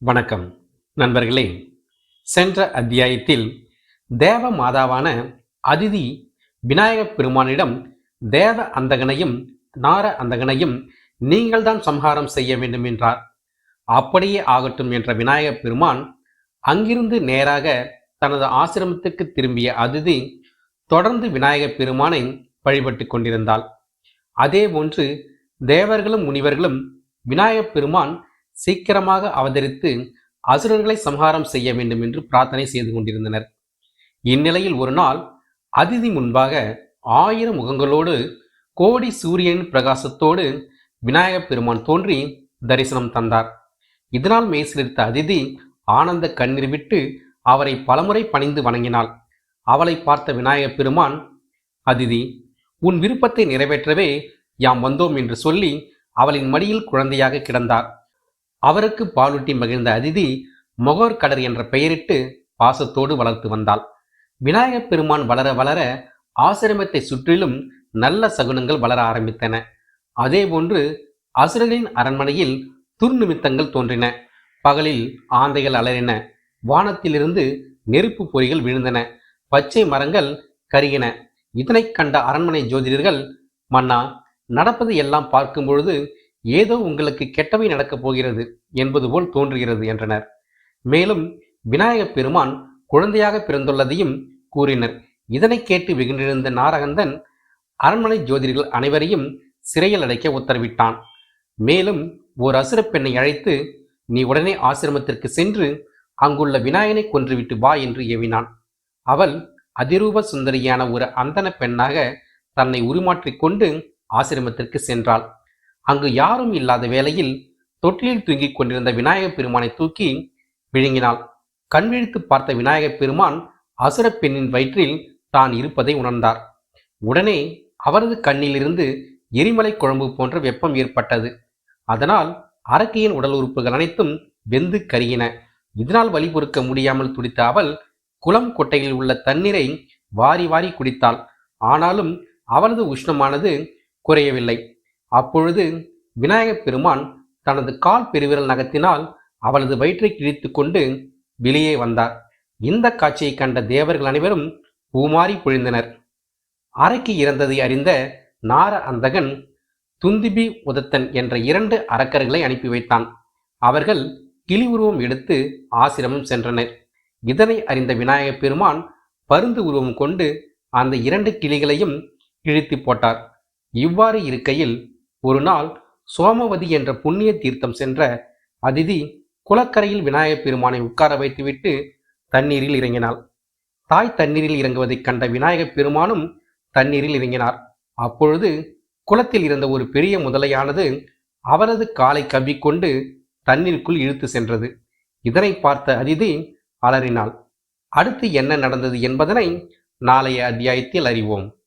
வணக்கம். நண்பர்களே சென்ற அத்தியாயத்தில் தேவ மாதாவான அதிதி விநாயகப் பெருமானிடம் தேவ அந்தகனையும் நார அந்தகனையும் நீங்கள்தான் சம்ஹாரம் செய்ய வேண்டும் என்றார். அப்படியே ஆகட்டும் என்ற விநாயகப் பெருமான் அங்கிருந்து நேராக தனது ஆசிரமத்துக்கு திரும்பிய அதிதி தொடர்ந்து விநாயகப் பெருமானை வழிபட்டு கொண்டிருந்தாள். அதே போன்று தேவர்களும் முனிவர்களும் விநாயகப் பெருமான் சீக்கிரமாக அவதரித்து அசுரர்களை சம்ஹாரம் செய்ய வேண்டும் என்று பிரார்த்தனை செய்து கொண்டிருந்தனர். இந்நிலையில் ஒரு நாள் அதிதி முன்பாக ஆயிரம் முகங்களோடு கோடி சூரியனின் பிரகாசத்தோடு விநாயகப் பெருமான் தோன்றி தரிசனம் தந்தார். இதனால் மெய்சிலிருத்த அதிதி ஆனந்த கண்ணீர் விட்டு அவரை பலமுறை பணிந்து வணங்கினாள். அவளை பார்த்த விநாயகப் பெருமான் அதிதி உன் விருப்பத்தை நிறைவேற்றவே யாம் வந்தோம் என்று சொல்லி அவளின் மடியில் குழந்தையாக கிடந்தார். அவருக்கு பாலூட்டி மகிழ்ந்த அதிதி மொகோர்கடர் என்ற பெயரிட்டு பாசத்தோடு வளர்த்து வந்தாள். விநாயகப் பெருமான் வளர வளர ஆசிரமத்தை சுற்றிலும் நல்ல சகுனங்கள் வளர ஆரம்பித்தன. அதேபோன்று அசுரனின் அரண்மனையில் துர்நிமித்தங்கள் தோன்றின. பகலில் ஆந்தைகள் அலறின. வானத்திலிருந்து நெருப்பு பொறிகள் விழுந்தன. பச்சை மரங்கள் கருகின. இதனைக் கண்ட அரண்மனை ஜோதிடர்கள் மன்னா நடப்பது எல்லாம் பார்க்கும் பொழுது ஏதோ உங்களுக்கு கெட்டவை நடக்கப் போகிறது என்பது போல் தோன்றுகிறது என்றனர். மேலும் விநாயகப் பெருமான் குழந்தையாக பிறந்துள்ளதையும் கூறினர். இதனை கேட்டு வெகுண்டிருந்த நாரகந்தன் அரண்மனை ஜோதிடர்கள் அனைவரையும் சிறையில் அடைக்க உத்தரவிட்டான். மேலும் ஓர் அசுர பெண்ணை அழைத்து நீ உடனே ஆசிரமத்திற்கு சென்று அங்குள்ள விநாயகனை கொன்றுவிட்டு வா என்று ஏவினான். அவள் அதிரூப சுந்தரியான ஒரு அந்தன பெண்ணாக தன்னை உருமாற்றிக்கொண்டு ஆசிரமத்திற்கு சென்றாள். அங்கு யாரும் இல்லாத வேளையில் தொட்டிலில் தூங்கிக் கொண்டிருந்த விநாயகப் பெருமானை தூக்கி விழுங்கினாள். கண் விழித்து பார்த்த விநாயகப் பெருமான் அசுரப் பெண்ணின் வயிற்றில் தான் இருப்பதை உணர்ந்தார். உடனே அவரது கண்ணிலிருந்து எரிமலை குழம்பு போன்ற வெப்பம் ஏற்பட்டது. அதனால் அரக்கியின் உடல் உறுப்புகள் அனைத்தும் வெந்து கருகின. இதனால் வழி பொறுக்க முடியாமல் துடித்த அவள் குளம் கொட்டையில் உள்ள தண்ணீரை வாரி வாரி குடித்தாள். ஆனாலும் அவளது உஷ்ணமானது குறையவில்லை. அப்பொழுது விநாயகப் பெருமான் தனது கால் பெருவிரல் நகத்தினால் அவளது வயிற்றை கிழித்து கொண்டு வெளியே வந்தார். இந்த காட்சியை கண்ட தேவர்கள் அனைவரும் பூமாறி பொழிந்தனர். அறைக்கு இறந்ததை அறிந்த நார அந்தகன் துந்திபி உதத்தன் என்ற இரண்டு அரக்கர்களை அனுப்பி வைத்தான். அவர்கள் கிளி உருவம் எடுத்து ஆசிரமம் சென்றனர். இதனை அறிந்த விநாயகப் பெருமான் பருந்து உருவம் கொண்டு அந்த இரண்டு கிளிகளையும் கிழித்து போட்டார். இவ்வாறு இருக்கையில் ஒரு நாள் சோமவதி என்ற புண்ணிய தீர்த்தம் சென்ற அதிதி குளக்கரையில் விநாயகப் பெருமானை உட்கார வைத்துவிட்டு தண்ணீரில் இறங்கினாள். தாய் தண்ணீரில் இறங்குவதைக் கண்ட விநாயகப் பெருமானும் தண்ணீரில் இறங்கினார். அப்பொழுது குளத்தில் இருந்த ஒரு பெரிய முதலையானது அவரது காலை கவ்விக்கொண்டு தண்ணீருக்குள் இழுத்து சென்றது. இதனை பார்த்த அதிதி அலறினாள். அடுத்து என்ன நடந்தது என்பதனை நாளைய அத்தியாயத்தில் அறிவோம்.